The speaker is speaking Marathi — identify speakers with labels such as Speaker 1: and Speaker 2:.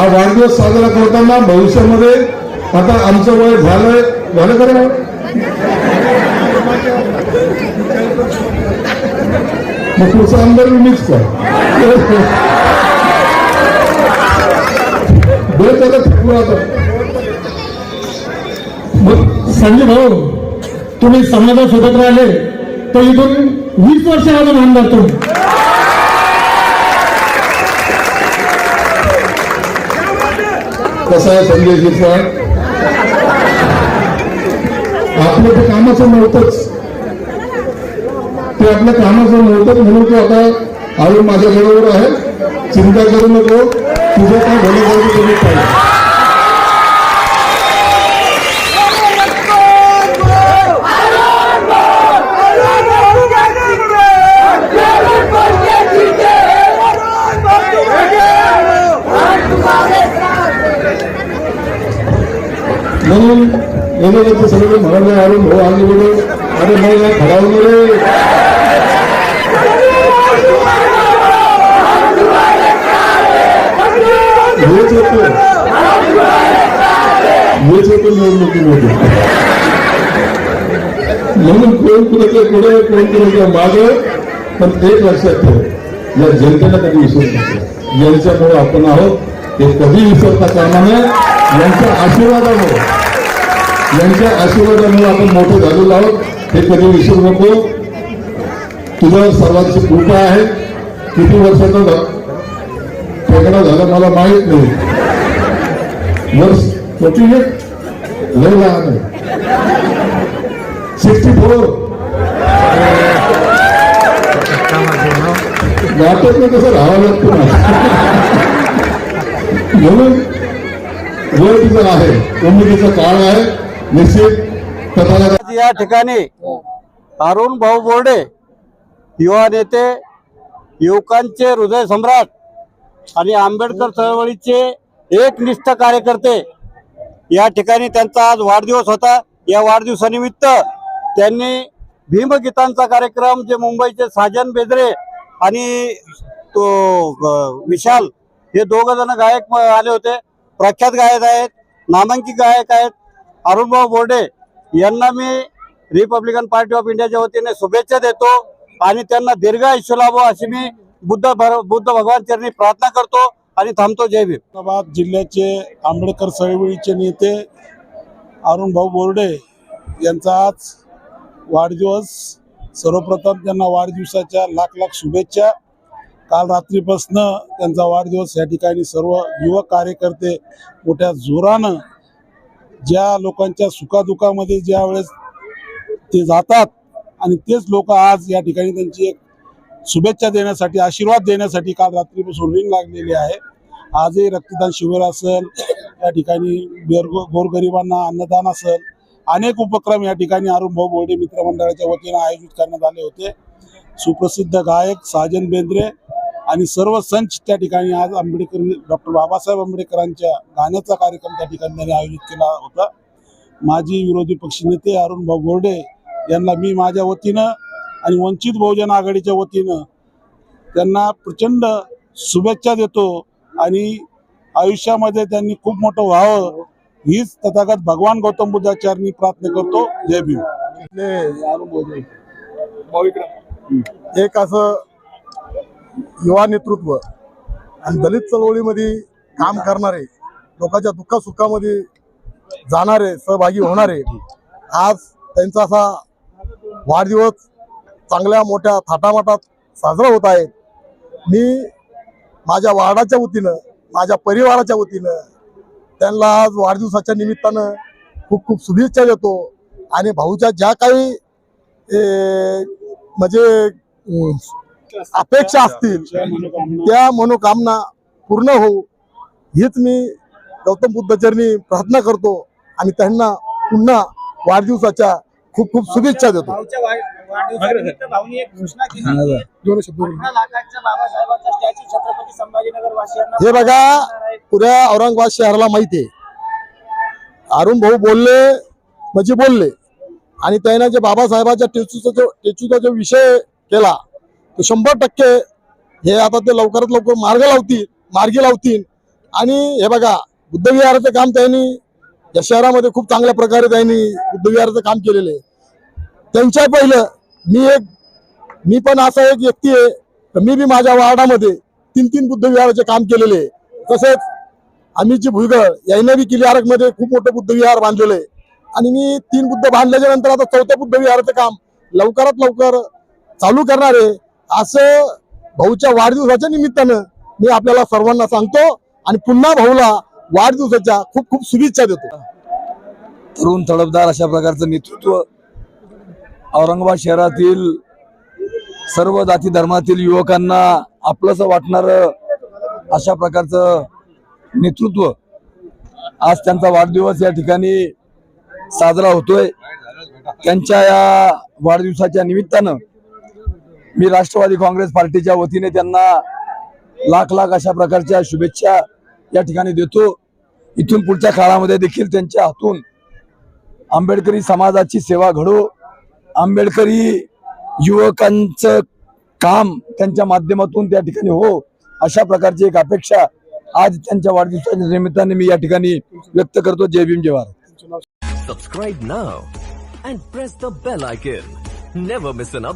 Speaker 1: हा वाढदिवस साजरा करताना भविष्यामध्ये आता आमचं वय झालंय. झालं का मग पुढचा आमदार मीच का त्याला आता.
Speaker 2: संजय भाऊ तुम्ही समाजासोबत राहिले तर इथून वीस वर्ष अजून आमदार तुम्ही
Speaker 1: कसं आहे संजय शिरसाट आपलं ते कामाचं नव्हतंच. ते आपल्या कामाचं नव्हतं म्हणून तो आता अरुण माझ्या बरोबर आहे. चिंता करू नको. तुझं काय भलं करू तुम्ही पाहिजे म्हणून येणारे सगळे अरे अरुण भाऊ आले बोलू अरे मला खरावून रे हेच होतो. हेच होतो निवडणुकीमध्ये. म्हणून कोण कुणाच्या पुढे कोण कुणाच्या मागे पण एक लक्षात ठेव. या जनतेला कधी विसरू नका. यांच्यामुळे आपण आहोत. ते कधी विसरता कामा नये. यांच्या आशीर्वादामुळे. यांच्या आशीर्वादामुळे आपण मोठे झालेलो आहोत. हे कधी विसरू नको. तुझं सर्वांची कृपा आहे किती वर्षाचा फेकडा झाला मला माहीत नाही. वर्ष किती आहे? लय लहान आहे. सिक्स्टी फोर नाटक नाही कसं राहावं लागतं म्हणून वय तिचं आहे. उमेदीचा काळ आहे. निश्चित
Speaker 3: या ठिकाणी अरुण भाऊ बोर्डे युवा नेते युवकांचे हृदय सम्राट आणि आंबेडकर चळवळीचे एकनिष्ठ कार्यकर्ते या ठिकाणी त्यांचा आज वाढदिवस होता. या वाढदिवसानिमित्त त्यांनी भीमगीतांचा कार्यक्रम जे मुंबईचे साजन बेदरे आणि तो विशाल हे दोघ जण गायक म- आले होते. प्रख्यात गायक आहेत नामांकित गायक आहेत. अरुणभाऊ बोर्डे यांना मी रिपब्लिकन पार्टी ऑफ इंडियाच्या वतीने शुभेच्छा देतो आणि त्यांना दीर्घ आयुष्य लाभो अशी मी बुद्ध बुद्ध भगवान चरणी प्रार्थना करतो आणि थांबतो. जय भीम.
Speaker 4: जिल्ह्याचे आंबेडकर चळवळीचे नेते अरुण भाऊ बोर्डे यांचा आज वाढदिवस. सर्वप्रथम त्यांना वाढदिवसाच्या लाख लाख शुभेच्छा. काल रात्रीपासनं त्यांचा वाढदिवस या ठिकाणी सर्व युवक कार्यकर्ते मोठ्या जोरानं ज्या लोकांच्या सुखादुखामध्ये ज्या वेळेस ते जातात आणि तेच लोक आज या ठिकाणी त्यांची एक शुभेच्छा देण्यासाठी आशीर्वाद देण्यासाठी काल रात्रीपासून रिंग लागलेली आहे. आजही रक्तदान शिबिर असेल या ठिकाणी गोरगरिबांना अन्नदान असेल अनेक उपक्रम या ठिकाणी अरुण भाऊ बोर्डे मित्रमंडळाच्या वतीनं आयोजित करण्यात आले होते. सुप्रसिद्ध गायक साजन बेंद्रे आणि सर्व संच त्या ठिकाणी आज आंबेडकर डॉक्टर बाबासाहेब आंबेडकरांच्या गाण्याचा कार्यक्रम त्या ठिकाणी त्यांनी आयोजित केला होता. माजी विरोधी पक्षनेते अरुण भाऊ बोर्डे यांना मी माझ्या वतीनं आणि वंचित बहुजन आघाडीच्या वतीनं त्यांना प्रचंड शुभेच्छा देतो आणि आयुष्यामध्ये त्यांनी खूप मोठं व्हावं हीच तथागत भगवान गौतम बुद्धाचार्यांनी प्रार्थना करतो. जय भीम.
Speaker 5: एक असं युवा नेतृत्व आणि दलित चळवळीमध्ये काम करणारे लोकांच्या दुःखासुखामध्ये जाणारे सहभागी होणारे आज त्यांचा असा वाढदिवस चांगल्या मोठ्या थाटामाटात साजरा होत आहे. मी माझ्या वार्डाच्या वतीनं माझ्या परिवाराच्या वतीनं त्यांना आज वाढदिवसाच्या निमित्तानं खूप खूप शुभेच्छा देतो. आणि भाऊच्या ज्या काही म्हणजे अपेक्षा असतील. त्या मनोकामना पूर्ण होऊ हीच मी गौतम बुद्धचरणी प्रार्थना करतो आणि त्यांना पुन्हा वाढदिवसाच्या खूप खूप शुभेच्छा देतो. हे बघा पुऱ्या औरंगाबाद शहराला माहिती आहे. अरुण भाऊ बोलले म्हणजे बोलले. आणि त्याने जे बाबासाहेबाच्या टेचूचा जो टेचूचा जो विषय केला तर शंभर टक्के हे आता ते लवकरात लवकर मार्ग लावतील मार्गी लावतील. आणि हे बघा बुद्धविहाराचं काम त्यांनी या शहरामध्ये खूप चांगल्या प्रकारे त्यांनी बुद्धविहाराचं काम केलेलं आहे. त्यांच्या पहिलं मी एक मी पण असा एक व्यक्ती आहे तर मी बी माझ्या वार्डामध्ये तीन तीन बुद्धविहाराचे काम केलेले आहे. तसेच जी भुईगळ यांनी बी किल्लारकमध्ये खूप मोठं बुद्धविहार बांधलेलं आहे. आणि मी तीन बुद्ध बांधल्याच्या नंतर आता चौथ्या बुद्धविहाराचं काम लवकरात लवकर चालू करणार आहे. असं भाऊच्या वाढदिवसाच्या निमित्तानं मी आपल्याला सर्वांना सांगतो आणि पुन्हा भाऊला वाढदिवसाच्या खूप खूप शुभेच्छा देतो.
Speaker 6: तरुण तडफदार अशा प्रकारचं नेतृत्व औरंगाबाद शहरातील सर्व जाती धर्मातील युवकांना आपलंसं वाटणार अशा प्रकारचं नेतृत्व आज त्यांचा वाढदिवस या ठिकाणी साजरा होतोय. त्यांच्या या वाढदिवसाच्या निमित्तानं मी राष्ट्रवादी काँग्रेस पार्टीच्या वतीने त्यांना लाख लाख अशा प्रकारच्या शुभेच्छा या ठिकाणी देतो इथून पुढच्या काळामध्ये देखील त्यांच्या हातून आंबेडकरी समाजाची सेवा घडो आंबेडकरी युवकांचं काम त्यांच्या माध्यमातून त्या ठिकाणी हो अशा प्रकारची एक अपेक्षा आज त्यांच्या वाढदिवसाच्या निमित्ताने मी या ठिकाणी व्यक्त करतो Jai Bhim Jai Bharat
Speaker 7: Subscribe now and press the bell icon. Never miss an.